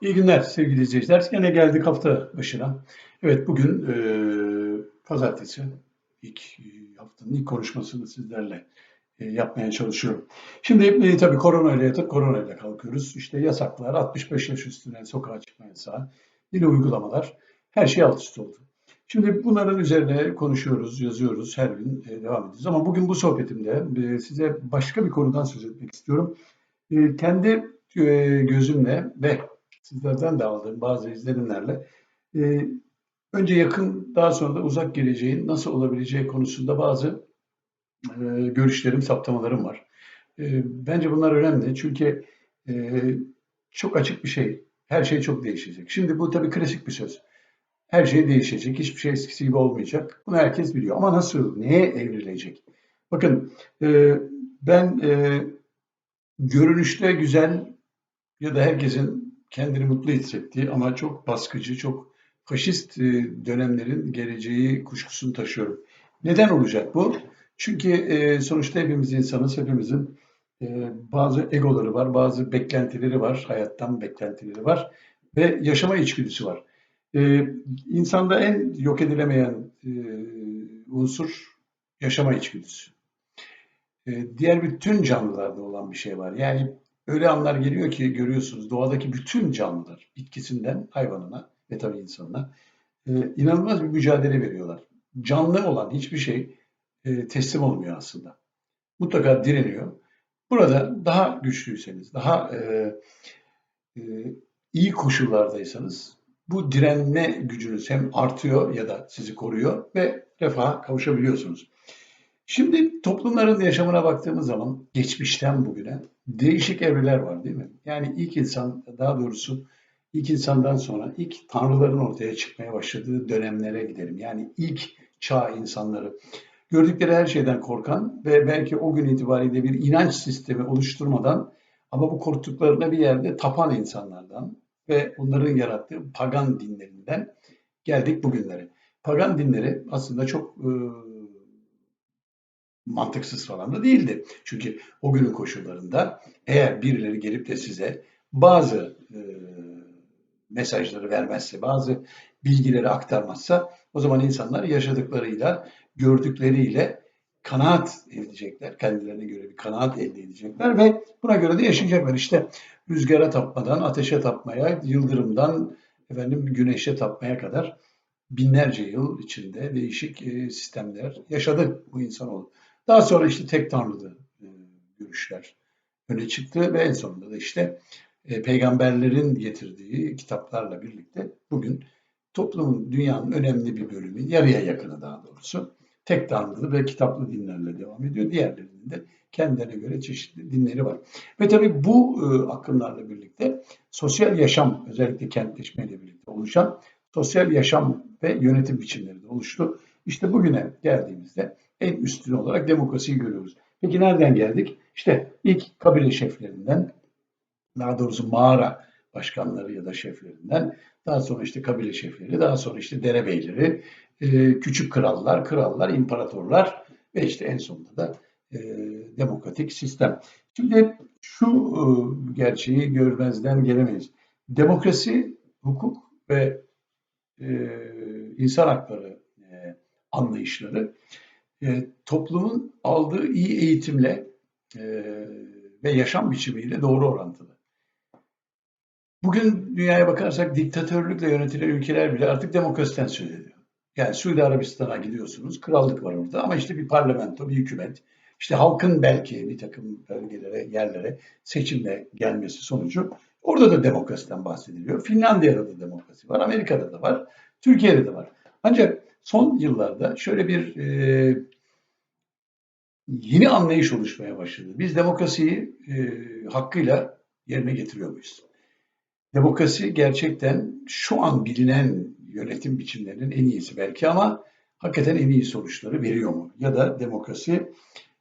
İyi günler sevgili izleyiciler. Yine geldik hafta başına. Evet bugün e, pazartesi. İlk haftanın ilk konuşmasını sizlerle e, yapmaya çalışıyorum. Şimdi e, tabii korona ile yatıp korona ile kalkıyoruz. İşte yasaklar, 65 yaş üstüne sokağa çıkma yasağı, yine uygulamalar. Her şey alt üst oldu. Şimdi bunların üzerine konuşuyoruz, yazıyoruz, her gün e, devam ediyoruz. Ama bugün bu sohbetimde e, size başka bir konudan söz etmek istiyorum. E, kendi e, gözümle ve sizlerden de aldığım bazı izlenimlerle e, önce yakın daha sonra da uzak geleceğin nasıl olabileceği konusunda bazı e, görüşlerim, saptamalarım var. E, bence bunlar önemli çünkü e, çok açık bir şey. Her şey çok değişecek. Şimdi bu tabii klasik bir söz. Her şey değişecek, hiçbir şey eskisi gibi olmayacak. Bunu herkes biliyor. Ama nasıl, neye evrilecek? Bakın e, ben e, görünüşte güzel ya da herkesin kendini mutlu hissettiği ama çok baskıcı, çok faşist e, dönemlerin geleceği kuşkusunu taşıyorum. Neden olacak bu? Çünkü e, sonuçta hepimiz insanız, hepimizin e, bazı egoları var, bazı beklentileri var, hayattan beklentileri var ve yaşama içgüdüsü var. İnsanda en yok edilemeyen unsur yaşama içgüdüsü. Diğer bütün canlılarda olan bir şey var. Yani öyle anlar geliyor ki görüyorsunuz doğadaki bütün canlılar bitkisinden hayvanına ve tabii insanına e, inanılmaz bir mücadele veriyorlar. Canlı olan hiçbir şey e, teslim olmuyor aslında. Mutlaka direniyor. Burada daha güçlüyseniz, daha e, e, iyi koşullardaysanız bu direnme gücünüz hem artıyor ya da sizi koruyor ve refaha kavuşabiliyorsunuz. Şimdi toplumların yaşamına baktığımız zaman geçmişten bugüne değişik evreler var değil mi? Yani ilk insan daha doğrusu ilk insandan sonra ilk tanrıların ortaya çıkmaya başladığı dönemlere gidelim. Yani ilk çağ insanları gördükleri her şeyden korkan ve belki o gün itibariyle bir inanç sistemi oluşturmadan ama bu korktuklarına bir yerde tapan insanlardan ve onların yarattığı pagan dinlerinden geldik bugünlere. Pagan dinleri aslında çok e, mantıksız falan da değildi. Çünkü o günün koşullarında eğer birileri gelip de size bazı e, mesajları vermezse, bazı bilgileri aktarmazsa o zaman insanlar yaşadıklarıyla, gördükleriyle kanaat edecekler. Kendilerine göre bir kanaat elde edecekler ve buna göre de yaşayacaklar. İşte rüzgara tapmadan, ateşe tapmaya, yıldırımdan efendim güneşe tapmaya kadar binlerce yıl içinde değişik e, sistemler yaşadı bu insanoğlu. Daha sonra işte tek tanrılı e, görüşler öne çıktı ve en sonunda da işte e, peygamberlerin getirdiği kitaplarla birlikte bugün toplumun, dünyanın önemli bir bölümü, yarıya yakını daha doğrusu, tek tanrılı ve kitaplı dinlerle devam ediyor. Diğerlerinin de kendilerine göre çeşitli dinleri var. Ve tabii bu e, akımlarla birlikte sosyal yaşam, özellikle kentleşmeyle birlikte oluşan sosyal yaşam ve yönetim biçimleri de oluştu. İşte bugüne geldiğimizde en üstün olarak demokrasiyi görüyoruz. Peki nereden geldik? İşte ilk kabile şeflerinden, daha doğrusu mağara başkanları ya da şeflerinden, daha sonra işte kabile şefleri, daha sonra işte derebeyleri, e, küçük krallar, krallar, imparatorlar ve işte en sonunda da e, demokratik sistem. Şimdi şu e, gerçeği görmezden gelemeyiz. Demokrasi, hukuk ve insan hakları anlayışları e, toplumun aldığı iyi eğitimle e, ve yaşam biçimiyle doğru orantılı. Bugün dünyaya bakarsak diktatörlükle yönetilen ülkeler bile artık demokrasiden söz ediyor. Yani Suudi Arabistan'a gidiyorsunuz, krallık var orada ama işte bir parlamento, bir hükümet, işte halkın belki bir takım bölgelere, yerlere seçimle gelmesi sonucu orada da demokrasiden bahsediliyor. Finlandiya'da da demokrasi var, Amerika'da da var, Türkiye'de de var. Ancak son yıllarda şöyle bir e, yeni anlayış oluşmaya başladı. Biz demokrasiyi e, hakkıyla yerine getiriyor muyuz? Demokrasi gerçekten şu an bilinen yönetim biçimlerinin en iyisi belki ama hakikaten en iyi sonuçları veriyor mu? Ya da demokrasi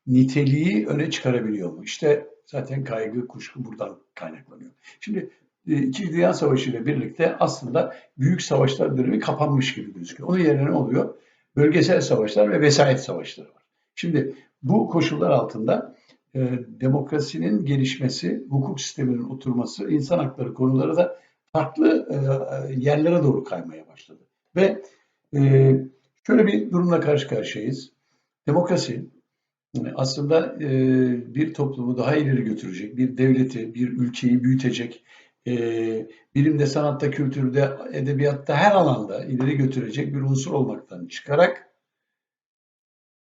niteliği öne çıkarabiliyor mu? İşte zaten kaygı, kuşku buradan kaynaklanıyor. Şimdi e, İkinci Dünya Savaşı ile birlikte aslında büyük savaşlar dönemi kapanmış gibi gözüküyor. Onun yerine ne oluyor? Bölgesel savaşlar ve vesayet savaşları var. Şimdi bu koşullar altında e, demokrasinin gelişmesi, hukuk sisteminin oturması, insan hakları konuları da farklı e, yerlere doğru kaymaya başladı. Ve e, şöyle bir durumla karşı karşıyayız. Demokrasi aslında e, bir toplumu daha ileri götürecek, bir devleti, bir ülkeyi büyütecek, e, bilimde, sanatta, kültürde, edebiyatta her alanda ileri götürecek bir unsur olmaktan çıkarak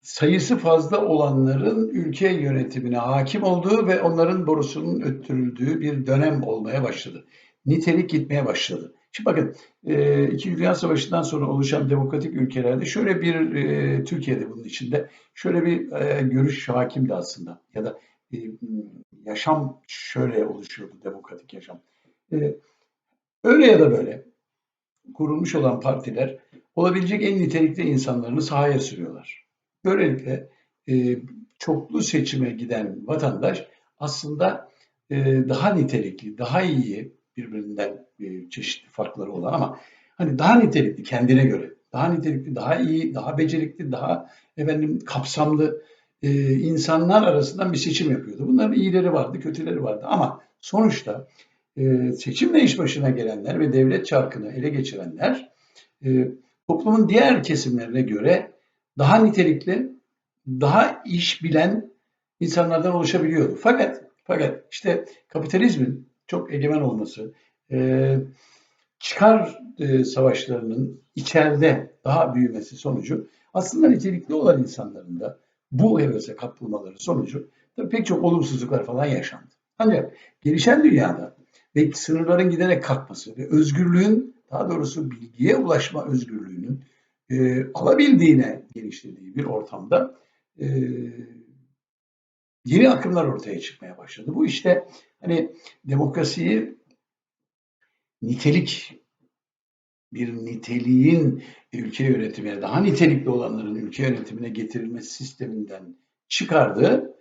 sayısı fazla olanların ülke yönetimine hakim olduğu ve onların borusunun öttürüldüğü bir dönem olmaya başladı. Nitelik gitmeye başladı. Şimdi bakın, e, İkinci Dünya Savaşı'ndan sonra oluşan demokratik ülkelerde şöyle bir, e, Türkiye'de bunun içinde, şöyle bir e, görüş hakimdi aslında. Ya da yaşam şöyle oluşuyordu, demokratik yaşam. Öyle ya da böyle kurulmuş olan partiler olabilecek en nitelikli insanlarını sahaya sürüyorlar. Böylelikle e, çoklu seçime giden vatandaş aslında e, daha nitelikli, daha iyi birbirinden e, çeşitli farkları olan ama hani daha nitelikli kendine göre, daha nitelikli, daha iyi, daha becerikli, daha efendim kapsamlı e, insanlar arasından bir seçim yapıyordu. Bunların iyileri vardı, kötüleri vardı ama sonuçta e, seçimle iş başına gelenler ve devlet çarkını ele geçirenler e, toplumun diğer kesimlerine göre daha nitelikli, daha iş bilen insanlardan oluşabiliyordu. Fakat fakat işte kapitalizmin çok egemen olması, e, çıkar e, savaşlarının içeride daha büyümesi sonucu aslında nitelikli olan insanların da bu hevese kapılmaları sonucu tabii pek çok olumsuzluklar falan yaşandı. Ancak gelişen dünyada ve sınırların giderek kalkması ve özgürlüğün daha doğrusu bilgiye ulaşma özgürlüğünün e, alabildiğine genişlediği bir ortamda e, yeni akımlar ortaya çıkmaya başladı. Bu işte hani demokrasiyi nitelik bir niteliğin ülke yönetimine, daha nitelikli olanların ülke yönetimine getirilmesi sisteminden çıkardı.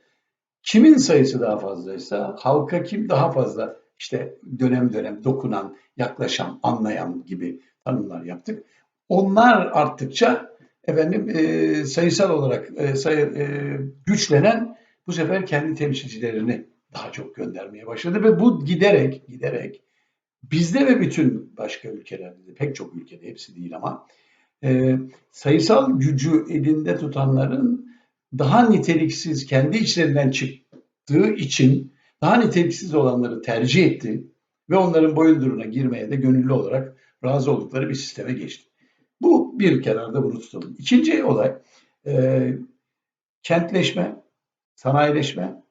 Kimin sayısı daha fazlaysa, halka kim daha fazla işte dönem dönem dokunan, yaklaşan, anlayan gibi tanımlar yaptık. Onlar arttıkça efendim e, sayısal olarak e, sayı, e, güçlenen bu sefer kendi temsilcilerini daha çok göndermeye başladı ve bu giderek giderek bizde ve bütün başka ülkelerde de pek çok ülkede hepsi değil ama e, sayısal gücü elinde tutanların daha niteliksiz kendi içlerinden çıktığı için daha niteliksiz olanları tercih etti ve onların boyunduruna girmeye de gönüllü olarak razı oldukları bir sisteme geçti. Bu bir kenarda bunu tutalım. İkinci olay e, kentleşme, sanayileşme,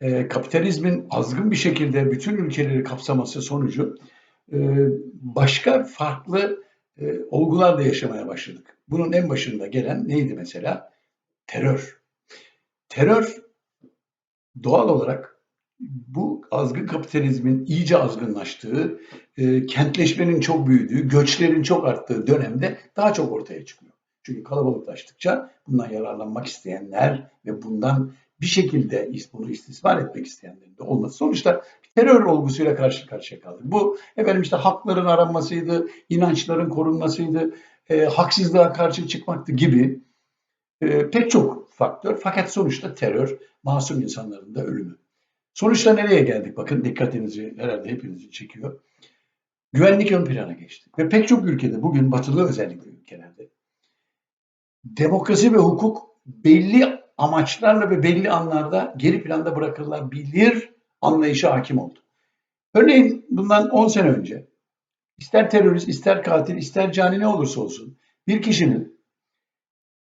e, kapitalizmin azgın bir şekilde bütün ülkeleri kapsaması sonucu e, başka farklı e, olgular da yaşamaya başladık. Bunun en başında gelen neydi mesela? Terör. Terör doğal olarak bu azgın kapitalizmin iyice azgınlaştığı, e, kentleşmenin çok büyüdüğü, göçlerin çok arttığı dönemde daha çok ortaya çıkıyor. Çünkü kalabalıklaştıkça bundan yararlanmak isteyenler ve bundan bir şekilde bunu istismar etmek isteyenlerin de olması. Sonuçta terör olgusuyla karşı karşıya kaldık. Bu efendim işte hakların aranmasıydı, inançların korunmasıydı, e, haksızlığa karşı çıkmaktı gibi e, pek çok faktör. Fakat sonuçta terör masum insanların da ölümü. Sonuçta nereye geldik? Bakın dikkatinizi herhalde hepinizi çekiyor. Güvenlik ön plana geçti. Ve pek çok ülkede bugün batılı özellikle ülkelerde demokrasi ve hukuk belli amaçlarla ve belli anlarda geri planda bırakılabilir anlayışı hakim oldu. Örneğin bundan 10 sene önce ister terörist, ister katil, ister cani ne olursa olsun bir kişinin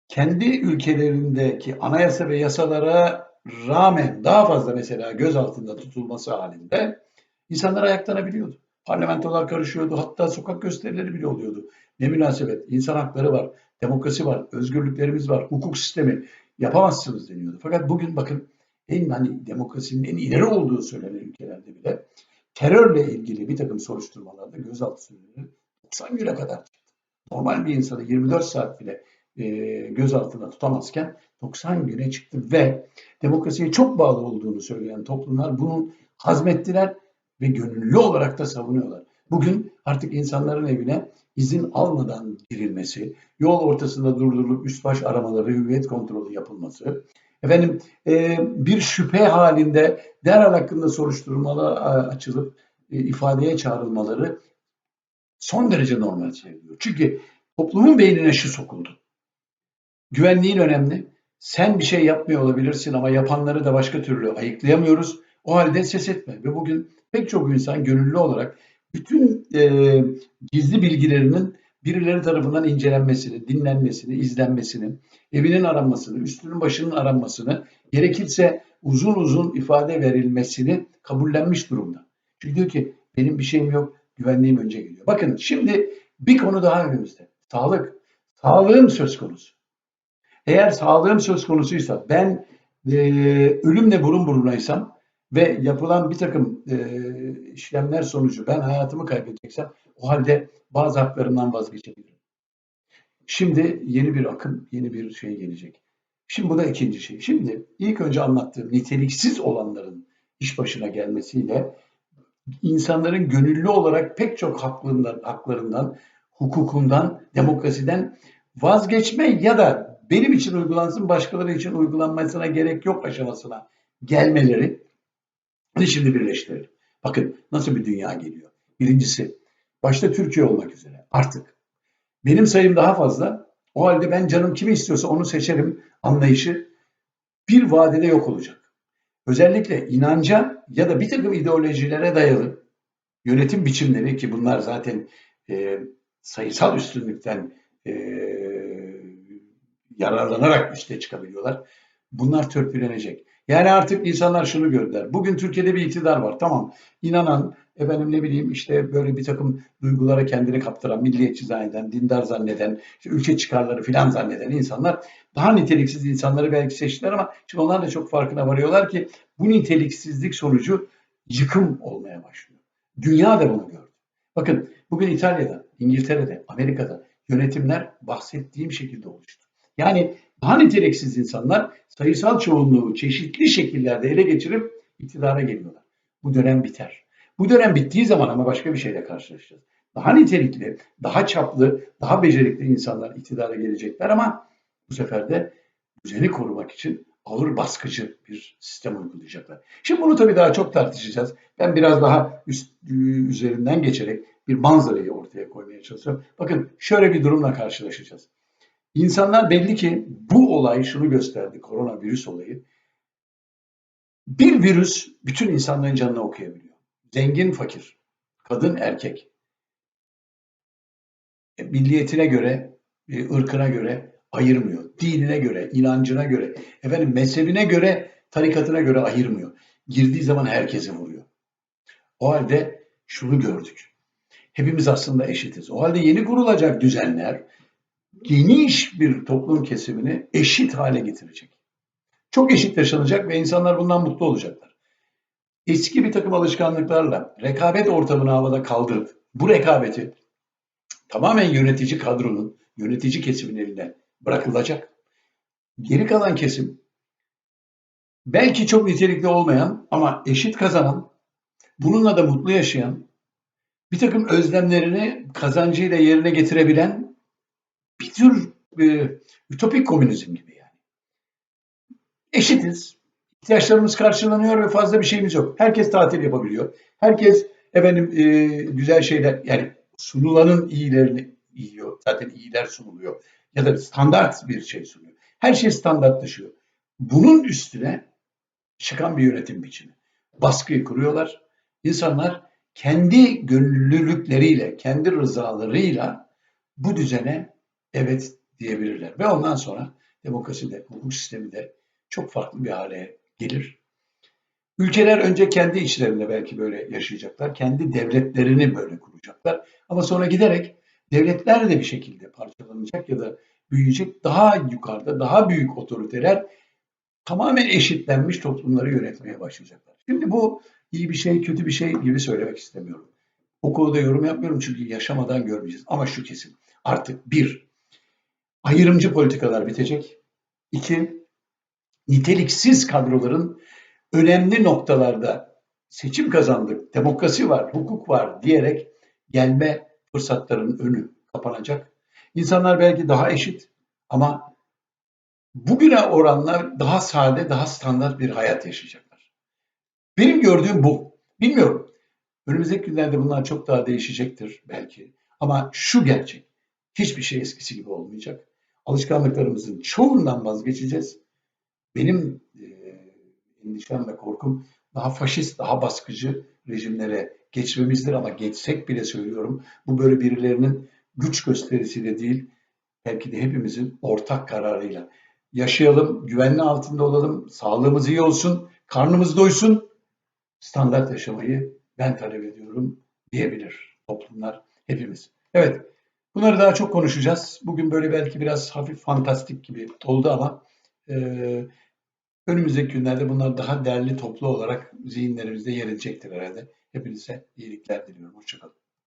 kendi ülkelerindeki anayasa ve yasalara rağmen daha fazla mesela göz altında tutulması halinde insanlar ayaklanabiliyordu. Parlamentolar karışıyordu. Hatta sokak gösterileri bile oluyordu. Ne münasebet. İnsan hakları var. Demokrasi var. Özgürlüklerimiz var. Hukuk sistemi. Yapamazsınız deniyordu. Fakat bugün bakın en hani demokrasinin en ileri olduğu söylenen ülkelerde bile terörle ilgili bir takım soruşturmalarda gözaltı süreleri 90 güne kadar çıktı. Normal bir insanı 24 saat bile e, gözaltında tutamazken 90 güne çıktı ve demokrasiye çok bağlı olduğunu söyleyen toplumlar bunun hazmettiler ve gönüllü olarak da savunuyorlar. Bugün artık insanların evine izin almadan girilmesi, yol ortasında durdurulup üst baş aramaları, hüviyet kontrolü yapılması, efendim e, bir şüphe halinde derhal hakkında soruşturmalar açılıp e, ifadeye çağrılmaları son derece normal sayılıyor. Çünkü toplumun beynine şu sokuldu. Güvenliğin önemli. Sen bir şey yapmıyor olabilirsin ama yapanları da başka türlü ayıklayamıyoruz. O halde ses etme. Ve bugün pek çok insan gönüllü olarak bütün e, gizli bilgilerinin birileri tarafından incelenmesini, dinlenmesini, izlenmesini, evinin aranmasını, üstünün başının aranmasını, gerekirse uzun uzun ifade verilmesini kabullenmiş durumda. Çünkü diyor ki benim bir şeyim yok, güvenliğim önce geliyor. Bakın şimdi bir konu daha önümüzde. Sağlık. Sağlığım söz konusu. Eğer sağlığım söz konusuysa ben e, ölümle burun burunaysam ve yapılan bir takım e, işlemler sonucu ben hayatımı kaybedeceksem o halde bazı haklarımdan vazgeçebilirim. Şimdi yeni bir akım, yeni bir şey gelecek. Şimdi bu da ikinci şey. Şimdi ilk önce anlattığım niteliksiz olanların iş başına gelmesiyle insanların gönüllü olarak pek çok haklarından, haklarından, hukukundan, demokrasiden vazgeçme ya da benim için uygulansın, başkaları için uygulanmasına gerek yok aşamasına gelmeleri şimdi birleştirelim. Bakın nasıl bir dünya geliyor. Birincisi, başta Türkiye olmak üzere artık benim sayım daha fazla. O halde ben canım kimi istiyorsa onu seçerim anlayışı bir vadede yok olacak. Özellikle inanca ya da bir takım ideolojilere dayalı yönetim biçimleri ki bunlar zaten e, sayısal üstünlükten e, yararlanarak üste çıkabiliyorlar. Bunlar törpülenecek. Yani artık insanlar şunu gördüler. Bugün Türkiye'de bir iktidar var. Tamam. İnanan, efendim ne bileyim işte böyle bir takım duygulara kendini kaptıran, milliyetçi zanneden, dindar zanneden, işte ülke çıkarları filan zanneden insanlar daha niteliksiz insanları belki seçtiler ama şimdi onlar da çok farkına varıyorlar ki bu niteliksizlik sonucu yıkım olmaya başlıyor. Dünya da bunu gördü. Bakın bugün İtalya'da, İngiltere'de, Amerika'da yönetimler bahsettiğim şekilde oluştu. Yani daha niteliksiz insanlar sayısal çoğunluğu çeşitli şekillerde ele geçirip iktidara geliyorlar. Bu dönem biter. Bu dönem bittiği zaman ama başka bir şeyle karşılaşacağız. Daha nitelikli, daha çaplı, daha becerikli insanlar iktidara gelecekler ama bu sefer de düzeni korumak için ağır baskıcı bir sistem uygulayacaklar. Şimdi bunu tabii daha çok tartışacağız. Ben biraz daha üst, üzerinden geçerek bir manzarayı ortaya koymaya çalışıyorum. Bakın şöyle bir durumla karşılaşacağız. İnsanlar belli ki bu olay şunu gösterdi, koronavirüs olayı. Bir virüs bütün insanların canını okuyabiliyor. Zengin, fakir, kadın, erkek. E, milliyetine göre, e, ırkına göre ayırmıyor. Dinine göre, inancına göre, efendim mezhebine göre, tarikatına göre ayırmıyor. Girdiği zaman herkesi vuruyor. O halde şunu gördük. Hepimiz aslında eşitiz. O halde yeni kurulacak düzenler geniş bir toplum kesimini eşit hale getirecek. Çok eşit yaşanacak ve insanlar bundan mutlu olacaklar. Eski bir takım alışkanlıklarla rekabet ortamını havada kaldırıp bu rekabeti tamamen yönetici kadronun, yönetici kesimin eline bırakılacak. Geri kalan kesim belki çok nitelikli olmayan ama eşit kazanan, bununla da mutlu yaşayan, bir takım özlemlerini kazancıyla yerine getirebilen e, ütopik komünizm gibi yani. Eşitiz. İhtiyaçlarımız karşılanıyor ve fazla bir şeyimiz yok. Herkes tatil yapabiliyor. Herkes efendim e, güzel şeyler yani sunulanın iyilerini yiyor. Zaten iyiler sunuluyor. Ya da standart bir şey sunuyor. Her şey standartlaşıyor. Bunun üstüne çıkan bir yönetim biçimi. Baskıyı kuruyorlar. İnsanlar kendi gönüllülükleriyle, kendi rızalarıyla bu düzene evet diyebilirler. Ve ondan sonra demokrasi de, hukuk sistemi de çok farklı bir hale gelir. Ülkeler önce kendi içlerinde belki böyle yaşayacaklar. Kendi devletlerini böyle kuracaklar. Ama sonra giderek devletler de bir şekilde parçalanacak ya da büyüyecek. Daha yukarıda, daha büyük otoriteler tamamen eşitlenmiş toplumları yönetmeye başlayacaklar. Şimdi bu iyi bir şey, kötü bir şey gibi söylemek istemiyorum. O konuda yorum yapmıyorum çünkü yaşamadan görmeyeceğiz. Ama şu kesin. Artık bir, ayrımcı politikalar bitecek. İki, niteliksiz kadroların önemli noktalarda seçim kazandık, demokrasi var, hukuk var diyerek gelme fırsatlarının önü kapanacak. İnsanlar belki daha eşit ama bugüne oranla daha sade, daha standart bir hayat yaşayacaklar. Benim gördüğüm bu. Bilmiyorum. Önümüzdeki günlerde bunlar çok daha değişecektir belki. Ama şu gerçek, hiçbir şey eskisi gibi olmayacak. Alışkanlıklarımızın çoğundan vazgeçeceğiz. Benim e, endişem ve korkum daha faşist, daha baskıcı rejimlere geçmemizdir ama geçsek bile söylüyorum bu böyle birilerinin güç gösterisiyle değil belki de hepimizin ortak kararıyla yaşayalım, güvenli altında olalım, sağlığımız iyi olsun, karnımız doysun, standart yaşamayı ben talep ediyorum diyebilir toplumlar hepimiz. Evet, bunları daha çok konuşacağız. Bugün böyle belki biraz hafif fantastik gibi oldu ama e, önümüzdeki günlerde bunlar daha değerli toplu olarak zihinlerimizde yer edecektir herhalde. Hepinize iyilikler diliyorum. Hoşçakalın.